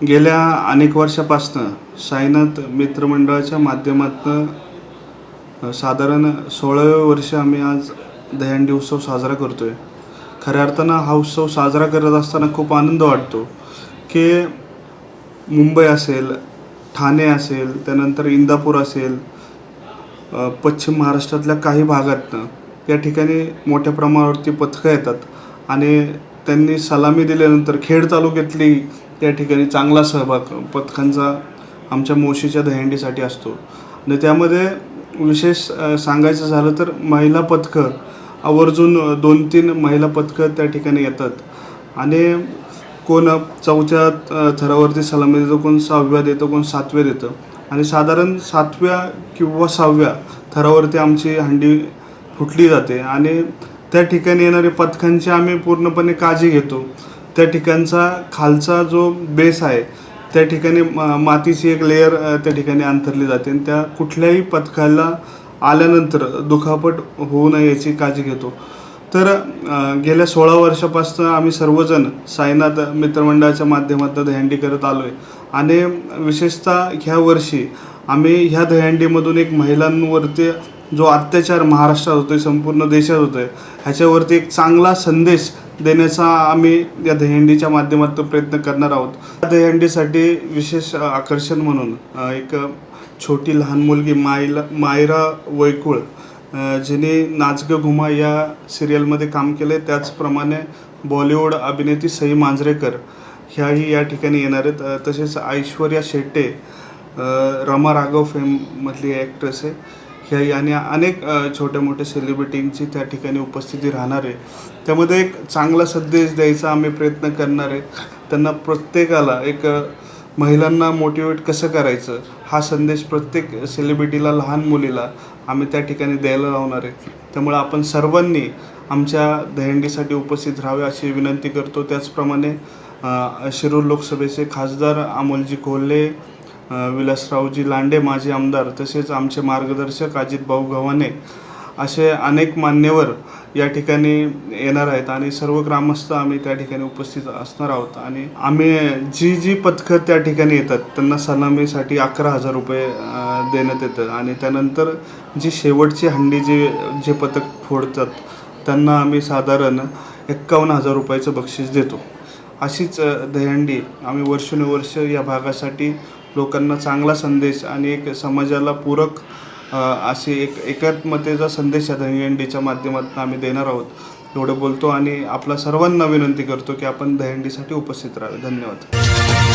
गेल्या अनेक वर्षापासनं साईनाथ मित्रमंडळाच्या माध्यमातून साधारण सोळावे वर्ष आम्ही आज दहंडी उत्सव साजरा करतो आहे खऱ्या अर्थानं हा उत्सव साजरा करत असताना खूप आनंद वाटतो की मुंबई असेल ठाणे असेल त्यानंतर इंदापूर असेल पश्चिम महाराष्ट्रातल्या काही भागातनं या ठिकाणी मोठ्या प्रमाणावरती पथकं येतात आणि त्यांनी सलामी दिल्यानंतर खेड तालुक्यातली त्या ठिकाणी चांगला सहभाग पथकांचा आमच्या मोशीच्या दहीहंडीसाठी असतो. आणि त्यामध्ये विशेष सांगायचं झालं तर महिला पथकं आवर्जून दोन तीन महिला पथकं त्या ठिकाणी येतात. आणि कोण चौथ्या थरावरती सलामी देतं कोण सहाव्या देतं कोण सातव्या देतं. आणि साधारण सातव्या किंवा सहाव्या थरावरती आमची हंडी फुटली जाते. आणि त्या ठिकाणी येणारे पथकांची आम्ही पूर्णपणे काळजी घेतो. त्या ठिकाणचा खालचा जो बेस आहे त्या ठिकाणी मातीची एक लेअर त्या ठिकाणी अंतरली जाते आणि त्या कुठल्याही पथकाला आल्यानंतर दुखापट होऊ नये याची काळजी घेतो. तर गेल्या सोळा वर्षापासून आम्ही सर्वजण साईनाथ मित्रमंडळाच्या माध्यमातून दहीहंडी करत आलो आहे आणि विशेषतः ह्या वर्षी आम्ही ह्या दहीहंडीमधून एक महिलांवरती जो अत्याचार महाराष्ट्रात होतोय संपूर्ण देशात होतोय ह्याच्यावरती एक चांगला संदेश देण्याचा आम्ही या दहीहंडीच्या माध्यमातून प्रयत्न करणार आहोत. दहीहंडीसाठी विशेष आकर्षण म्हणून एक छोटी लहान मुलगी मायला मायरा वैकुळ जिने नाचग घुमा या सिरियलमध्ये काम केले त्याचप्रमाणे बॉलिवूड अभिनेत्री सई मांजरेकर ह्याही या ठिकाणी येणार आहेत. तसेच ऐश्वर्या शेट्टे रमा राघव फेममधली ॲक्ट्रेस आहे. ह्या याने अनेक छोटे छोट्या मोठ्या सेलिब्रिटींची त्या ठिकाणी उपस्थिती राहणार आहे. त्यामध्ये एक चांगला संदेश द्यायचा आम्ही प्रयत्न करणार आहे. त्यांना प्रत्येकाला एक महिलांना मोटिवेट कसं करायचं हा संदेश प्रत्येक सेलिब्रिटीला लहान मुलीला आम्ही त्या ठिकाणी द्यायला लावणार आहे. त्यामुळे आपण सर्वांनी आमच्या दहंडीसाठी उपस्थित राहावे अशी विनंती करतो. त्याचप्रमाणे शिरूर लोकसभेचे खासदार अमोलजी कोल्हे विलासरावजी लांडे माजी आमदार तसेच आमचे मार्गदर्शक अजितभाऊ गव्हाणे असे अनेक मान्यवर या ठिकाणी येणार आहेत आणि सर्व ग्रामस्थ आम्ही त्या ठिकाणी उपस्थित असणार आहोत. आणि आम्ही जी जी पथकं त्या ठिकाणी येतात त्यांना सलामीसाठी अकरा हजार रुपये देण्यात येतं आणि त्यानंतर जी शेवटची हंडी जे जे पथक फोडतात त्यांना आम्ही साधारण एक्कावन्न हजार रुपयाचं बक्षीस देतो. अशीच दहीहंडी आम्ही वर्षानुवर्ष या भागासाठी लोकांना चांगला संदेश आणि एक समाजाला पूरक असे एक एकात्मतेचा संदेश या डीच्या माध्यमातून आम्ही देणार आहोत. एवढं बोलतो आणि आपला सर्वांना विनंती करतो की आपण दहीहंडीसाठी उपस्थित राहावे. धन्यवाद.